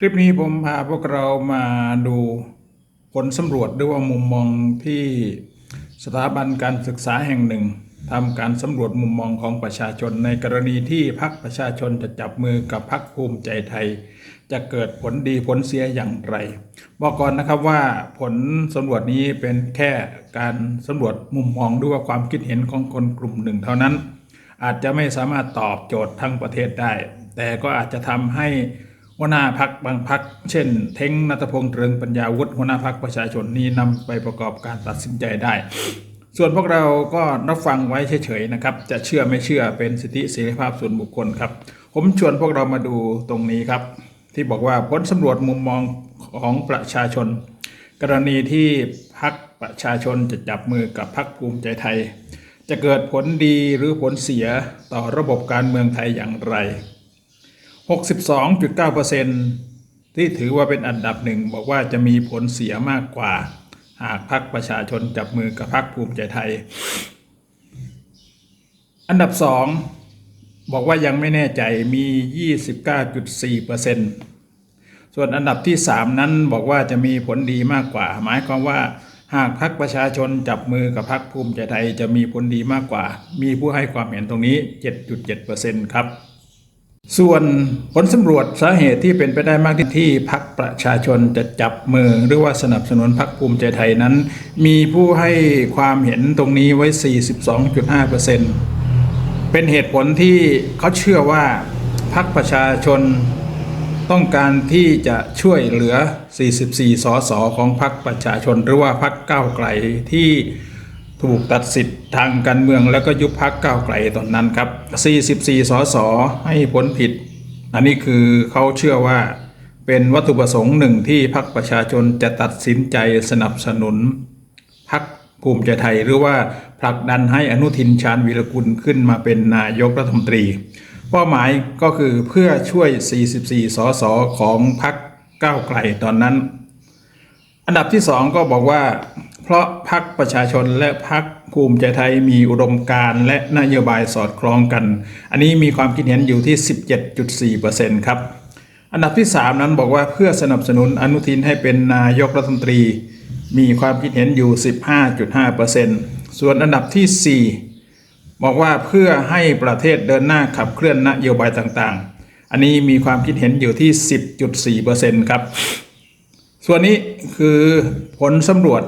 คลิปนี้ผมพาพวกเรามาดูผลสำรวจหรือว่ามุมมองที่สถาบันการศึกษาแห่งหนึ่งทำการสำรวจมุมมองของประชาชนในกรณีที่พรรคประชาชนจะจับมือกับพรรคภูมิใจไทย จะเกิดผลดีผลเสียอย่างไร บอกก่อนนะครับว่าผลสำรวจนี้เป็นแค่การสำรวจมุมมองหรือว่าความคิดเห็นของคนกลุ่มหนึ่งเท่านั้น อาจจะไม่สามารถตอบโจทย์ทั้งประเทศได้ แต่ก็อาจจะทำให้ หัวหน้าพักบางพักเช่น เท้งนัตพงษ์เรืองปัญญาวุฒิหัวหน้าพักประชาชนนี้นำไปประกอบการตัดสินใจได้ ส่วนพวกเราก็รับฟังไว้เฉยๆนะครับ จะเชื่อไม่เชื่อเป็นสิทธิเสรีภาพส่วนบุคคลครับ ผมชวนพวกเรามาดูตรงนี้ครับ ที่บอกว่าผลสำรวจมุมมองของประชาชน กรณีที่พักประชาชนจะจับมือกับพักภูมิใจไทย จะเกิดผลดีหรือผลเสียต่อระบบการเมืองไทยอย่างไร 62.9%ที่ถือว่าเป็นอันดับหนึ่งบอกว่าจะมีผลเสียมากกว่า หากพักประชาชนจับมือกับพักภูมิใจไทย อันดับสองบอกว่ายังไม่แน่ใจมี 29.4%ส่วนอันดับที่ 3 นั้นบอกว่าจะมีผลดีมากกว่า หมายความว่าหากพักประชาชนจับมือกับพักภูมิใจไทยจะมีผลดีมากกว่า มีผู้ให้ความเห็นตรงนี้ 7.7%ครับ ส่วนผลสำรวจสาเหตุที่เป็นไปได้มากที่ที่พักประชาชนจะจับมือ หรือว่าสนับสนุนพักภูมิใจไทยนั้น มีผู้ให้ความเห็นตรงนี้ไว้ 42.5%เป็นเหตุผลที่เขาเชื่อว่าพักประชาชนต้องการที่จะช่วยเหลือ 44 สสของพรรคประชาชน หรือว่าพรรคก้าไกลที่ ถูกตัดสิทธิ์ทางการเมืองแล้วก็ยุบพรรคก้าวไกลตอนนั้นครับ 44 สสให้ผลผิด อันนี้คือเขาเชื่อว่าเป็นวัตถุประสงค์หนึ่งที่พรรคประชาชนจะตัดสินใจสนับสนุนพักภูมิใจไทยหรือว่าผลักดันให้อนุทินชาญวีรกุลขึ้นมาเป็นนายกรัฐมนตรี เป้าหมายก็คือเพื่อช่วย 44 สสของพักก้าวไกลตอนนั้น อันดับที่สองก็บอกว่า เพราะพักประชาชนและพักภูมิใจไทยมีอุดมการณ์และนโยบายสอดคล้องกัน อันนี้มีความคิดเห็นอยู่ที่ 17.4%ครับ อันดับที่ 3 นั้นบอกว่าเพื่อสนับสนุนอนุทินให้เป็นนายกรัฐมนตรี มีความคิดเห็นอยู่ 15.5%ส่วนอันดับที่ 4 บอกว่าเพื่อให้ประเทศเดินหน้าขับเคลื่อนนโยบายต่างๆ อันนี้มีความคิดเห็นอยู่ที่ 10.4%ครับ ส่วนนี้คือผลสำรวจ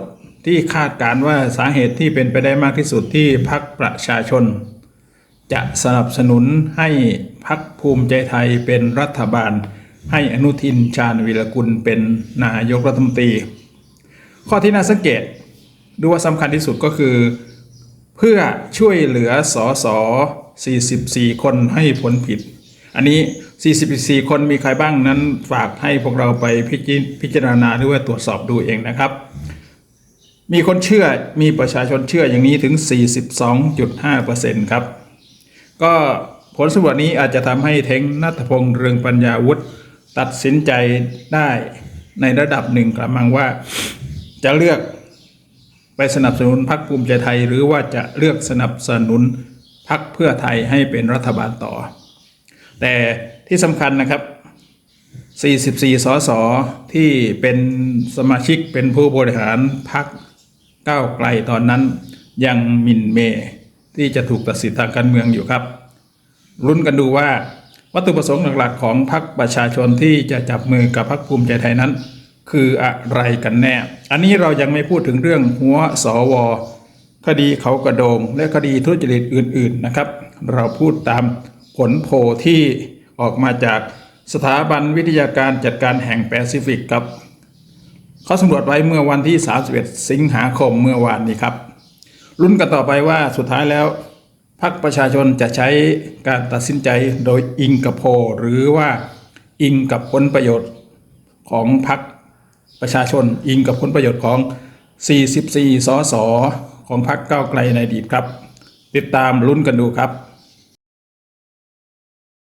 ที่คาดการณ์ว่าสาเหตุที่เป็นไปได้มากที่สุดที่พักประชาชน จะสนับสนุนให้พักภูมิใจไทยเป็นรัฐบาล ให้อนุทินชาญวีรกุลเป็นนายกรัฐมนตรี ข้อที่น่าสังเกตดูว่าสำคัญที่สุดก็คือ เพื่อช่วยเหลือสอสอ44 คนให้ผลผิด อันนี้ 44 คนมีใครบ้างนั้นฝากให้พวกเราไปพิจพิจารณาหรือว่าตรวจสอบดูเองนะครับ มีคนเชื่อมีประชาชนเชื่ออย่างนี้ถึง 42.5%ครับ ก็ผลสำรวจนี้อาจจะทำให้เทงนัทพงษ์เรืองปัญญาวุฒิตัดสินใจได้ในระดับหนึ่งกระมังว่าจะเลือกไปสนับสนุนพรรคภูมิใจไทย หรือว่าจะเลือกสนับสนุนพรรคเพื่อไทยให้เป็นรัฐบาลต่อ แต่ที่สำคัญนะครับ 44 สสที่เป็นสมาชิกเป็นผู้บริหารพรรค ก้าวไกลตอนนั้นยังมินเมที่จะถูกตัดสินทางการเมืองอยู่ครับลุ้นกันดูว่าวัตถุประสงค์หลักๆ ของพรรคประชาชนที่จะจับมือกับพรรคภูมิใจไทยนั้น คืออะไรกันแน่ อันนี้เรายังไม่พูดถึงเรื่องหัวสวคดีเขากระโดง และคดีทุจริตอื่น ๆนะครับ เราพูดตามผลโพลที่ออกมาจากสถาบันวิทยาการจัดการแห่งแปซิฟิกครับ เขาสำรวจไว้เมื่อวันที่ 31 สิงหาคมเมื่อวานนี้ครับลุ้นกันต่อไปว่าสุดท้ายแล้วพรรคประชาชนจะใช้การตัดสินใจโดยอิงกับโพหรือว่าอิงกับผลประโยชน์ของพรรคประชาชน อิงกับผลประโยชน์ของ 44 สส ของพรรคก้าวไกลในอดีตครับ ติดตามลุ้นกันดูครับ